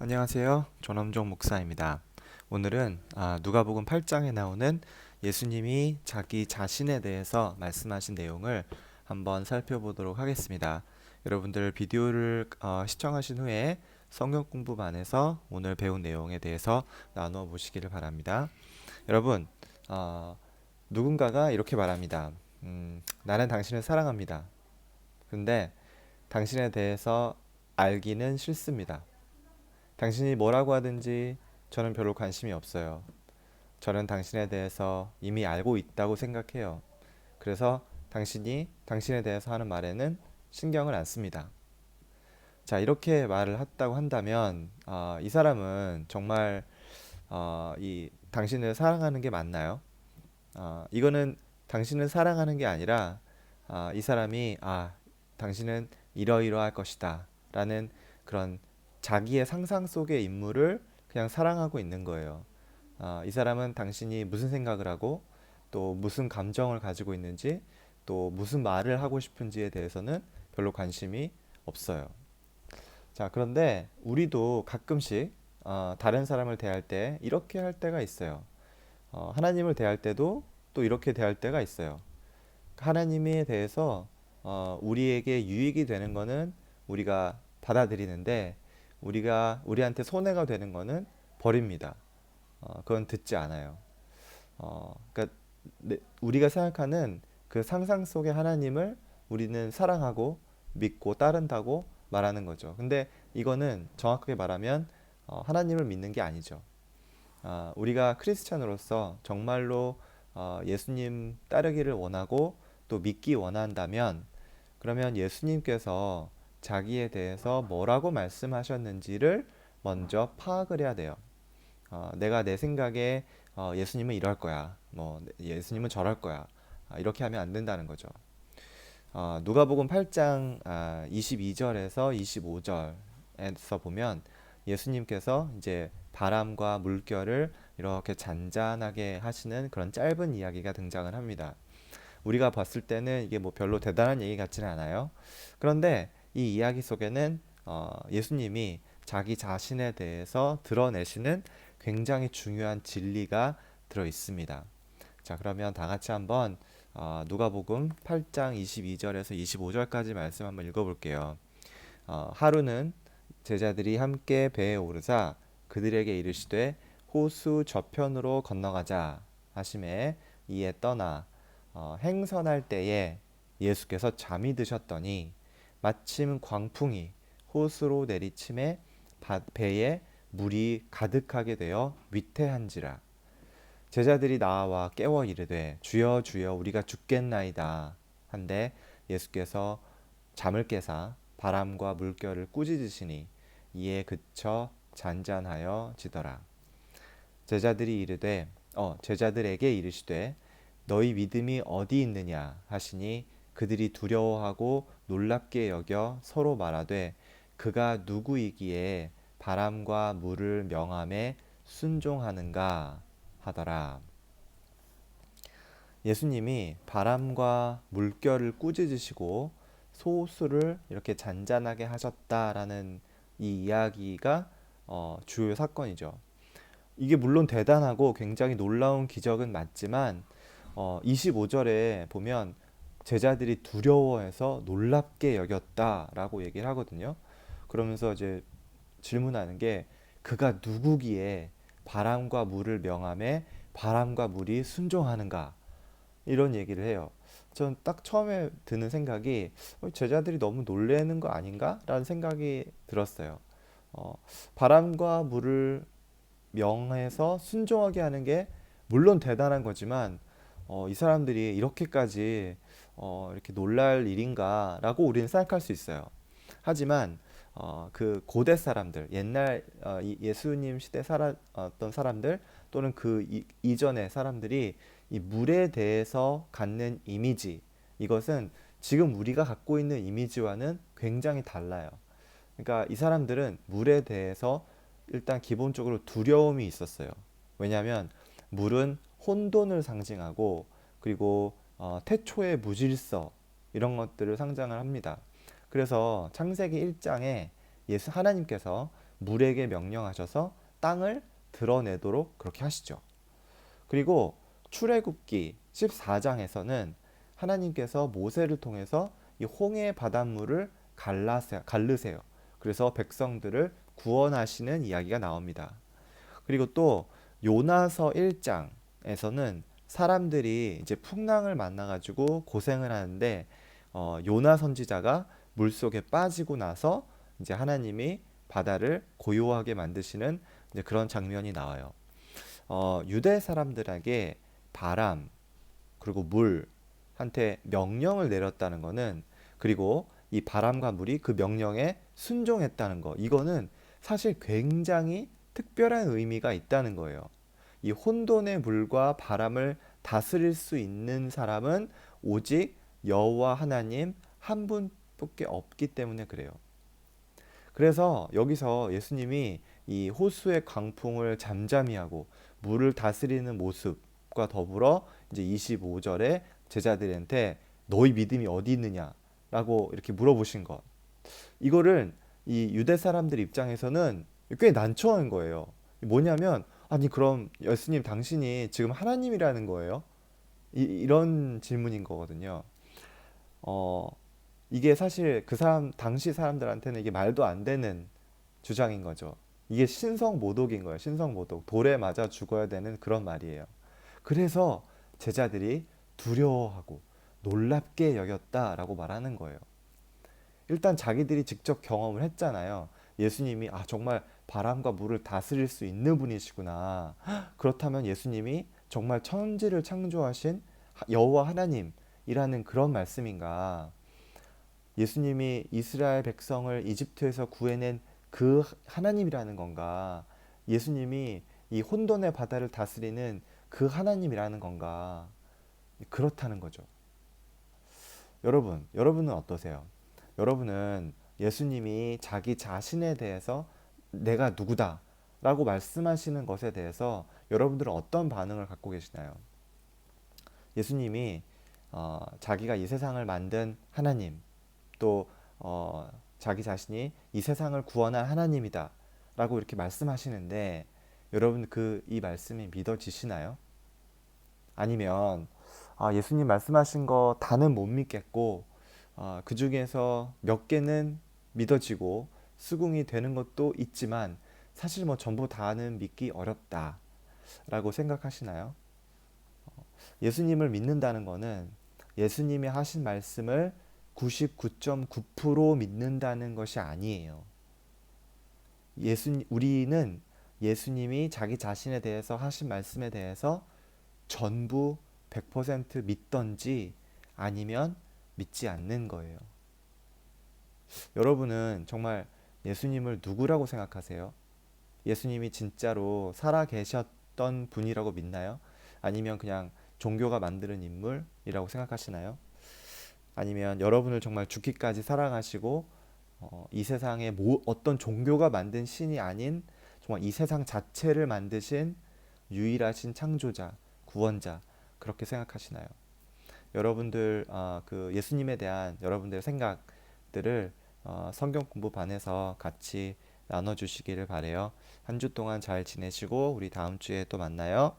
안녕하세요. 조남종 목사입니다. 오늘은 아, 누가복음 8장에 나오는 예수님이 자기 자신에 대해서 말씀하신 내용을 한번 살펴보도록 하겠습니다. 여러분들 비디오를 어, 시청하신 후에 성경 공부반에서 오늘 배운 내용에 대해서 나누어 보시기를 바랍니다. 여러분, 어, 누군가가 이렇게 말합니다. 음, 나는 당신을 사랑합니다. 근데 당신에 대해서 알기는 싫습니다. 당신이 뭐라고 하든지 저는 별로 관심이 없어요. 저는 당신에 대해서 이미 알고 있다고 생각해요. 그래서 당신이 당신에 대해서 하는 말에는 신경을 안 씁니다. 자, 이렇게 말을 했다고 한다면, 어, 이 사람은 정말, 어, 이 당신을 사랑하는 게 맞나요? 어, 이거는 당신을 사랑하는 게 아니라, 아, 이 사람이, 아, 당신은 이러이러할 것이다. 라는 그런 자기의 상상 속의 인물을 그냥 사랑하고 있는 거예요. 아, 이 사람은 당신이 무슨 생각을 하고 또 무슨 감정을 가지고 있는지 또 무슨 말을 하고 싶은지에 대해서는 별로 관심이 없어요. 자, 그런데 우리도 가끔씩 어, 다른 사람을 대할 때 이렇게 할 때가 있어요. 어, 하나님을 대할 때도 또 이렇게 대할 때가 있어요. 하나님에 대해서 어, 우리에게 유익이 되는 거는 우리가 받아들이는데 우리가 우리한테 손해가 되는 거는 버립니다. 어, 그건 듣지 않아요. 어, 그러니까 내- 우리가 생각하는 그 상상 속의 하나님을 우리는 사랑하고 믿고 따른다고 말하는 거죠. 근데 이거는 정확하게 말하면 어, 하나님을 믿는 게 아니죠. 아, 우리가 크리스찬으로서 정말로 어, 예수님 따르기를 원하고 또 믿기 원한다면 그러면 예수님께서 자기에 대해서 뭐라고 말씀하셨는지를 먼저 파악을 해야 돼요. 어, 내가 내 생각에 어, 예수님은 이럴 거야. 뭐 예수님은 저럴 거야. 아, 이렇게 하면 안 된다는 거죠. 어, 누가복음 8장 아, 22절에서 25절에서 보면 예수님께서 이제 바람과 물결을 이렇게 잔잔하게 하시는 그런 짧은 이야기가 등장을 합니다. 우리가 봤을 때는 이게 뭐 별로 대단한 얘기 같지는 않아요. 그런데 이 이야기 속에는 어, 예수님이 자기 자신에 대해서 드러내시는 굉장히 중요한 진리가 들어 있습니다. 자, 그러면 다 같이 한번 어, 누가복음 8장 22절에서 25절까지 말씀 한번 읽어볼게요. 어, 하루는 제자들이 함께 배에 오르자 그들에게 이르시되 호수 저편으로 건너가자 하심에 이에 떠나 어, 행선할 때에 예수께서 잠이 드셨더니 마침 광풍이 호수로 내리침에 바- 배에 물이 가득하게 되어 위태한지라. 제자들이 나와 깨워 이르되 주여 주여 우리가 죽겠나이다. 한데 예수께서 잠을 깨사 바람과 물결을 꾸짖으시니 이에 그쳐 잔잔하여 지더라. 제자들이 이르되 어 제자들에게 이르시되 너희 믿음이 어디 있느냐 하시니 그들이 두려워하고 놀랍게 여겨 서로 말하되 그가 누구이기에 바람과 물을 명함에 순종하는가 하더라. 예수님이 바람과 물결을 꾸짖으시고 소수를 이렇게 잔잔하게 하셨다라는 이 이야기가 어, 주요 사건이죠. 이게 물론 대단하고 굉장히 놀라운 기적은 맞지만 어, 25절에 보면 제자들이 두려워해서 놀랍게 여겼다라고 얘기를 하거든요. 그러면서 이제 질문하는 게 그가 누구기에 바람과 물을 명함에 바람과 물이 순종하는가 이런 얘기를 해요. 전 딱 처음에 드는 생각이 어, 제자들이 너무 놀래는 거 아닌가라는 생각이 들었어요. 어, 바람과 물을 명해서 순종하게 하는 게 물론 대단한 거지만 어, 이 사람들이 이렇게까지 어, 이렇게 놀랄 일인가라고 우리는 생각할 수 있어요. 하지만 어, 그 고대 사람들, 옛날 어, 이- 예수님 시대 살았던 사람들 또는 그 이, 이전의 사람들이 이 물에 대해서 갖는 이미지, 이것은 지금 우리가 갖고 있는 이미지와는 굉장히 달라요. 그러니까 이 사람들은 물에 대해서 일단 기본적으로 두려움이 있었어요. 왜냐하면 물은 혼돈을 상징하고 그리고 어, 태초의 무질서 이런 것들을 상징을 합니다. 그래서 창세기 1장에 예수 하나님께서 물에게 명령하셔서 땅을 드러내도록 그렇게 하시죠. 그리고 출애굽기 14장에서는 하나님께서 모세를 통해서 이 홍해 바닷물을 갈라세, 갈르세요. 그래서 백성들을 구원하시는 이야기가 나옵니다. 그리고 또 요나서 1장에서는 사람들이 이제 풍랑을 만나가지고 고생을 하는데 어, 요나 선지자가 물 속에 빠지고 나서 이제 하나님이 바다를 고요하게 만드시는 이제 그런 장면이 나와요. 어, 유대 사람들에게 바람 그리고 물한테 명령을 내렸다는 거는 그리고 이 바람과 물이 그 명령에 순종했다는 거 이거는 사실 굉장히 특별한 의미가 있다는 거예요. 이 혼돈의 물과 바람을 다스릴 수 있는 사람은 오직 여호와 하나님 한 분밖에 없기 때문에 그래요. 그래서 여기서 예수님이 이 호수의 광풍을 잠잠히 하고 물을 다스리는 모습과 더불어 이제 25절에 제자들한테 너희 믿음이 어디 있느냐라고 이렇게 물어보신 것. 이거를 이 유대 사람들 입장에서는 꽤 난처한 거예요. 뭐냐면 아니 그럼 예수님 당신이 지금 하나님이라는 거예요? 이, 이런 질문인 거거든요. 어, 이게 사실 그 사람 당시 사람들한테는 이게 말도 안 되는 주장인 거죠. 이게 신성 모독인 거예요. 신성 모독. 돌에 맞아 죽어야 되는 그런 말이에요. 그래서 제자들이 두려워하고 놀랍게 여겼다라고 말하는 거예요. 일단 자기들이 직접 경험을 했잖아요. 예수님이 아 정말 바람과 물을 다스릴 수 있는 분이시구나. 그렇다면 예수님이 정말 천지를 창조하신 여호와 하나님이라는 그런 말씀인가? 예수님이 이스라엘 백성을 이집트에서 구해낸 그 하나님이라는 건가? 예수님이 이 혼돈의 바다를 다스리는 그 하나님이라는 건가? 그렇다는 거죠. 여러분, 여러분은 어떠세요? 여러분은 예수님이 자기 자신에 대해서 내가 누구다 라고 말씀하시는 것에 대해서 여러분들은 어떤 반응을 갖고 계시나요? 예수님이 어, 자기가 이 세상을 만든 하나님 또 어, 자기 자신이 이 세상을 구원할 하나님이다 라고 이렇게 말씀하시는데 여러분 그 이 말씀이 믿어지시나요? 아니면 아, 예수님 말씀하신 거 다는 못 믿겠고 어, 그 중에서 몇 개는 믿어지고 수긍이 되는 것도 있지만 사실 뭐 전부 다는 믿기 어렵다라고 생각하시나요? 어, 예수님을 믿는다는 거는 예수님이 하신 말씀을 99.9% 믿는다는 것이 아니에요. 예수 우리는 예수님이 자기 자신에 대해서 하신 말씀에 대해서 전부 100% 믿던지 아니면 믿지 않는 거예요. 여러분은 정말 예수님을 누구라고 생각하세요? 예수님이 진짜로 살아 계셨던 분이라고 믿나요? 아니면 그냥 종교가 만드는 인물이라고 생각하시나요? 아니면 여러분을 정말 죽기까지 사랑하시고 어, 이 세상에 뭐, 어떤 종교가 만든 신이 아닌 정말 이 세상 자체를 만드신 유일하신 창조자, 구원자 그렇게 생각하시나요? 여러분들 어, 그 예수님에 대한 여러분들의 생각들을 어, 성경 공부 반에서 같이 나눠주시기를 바래요. 한 주 동안 잘 지내시고 우리 다음 주에 또 만나요.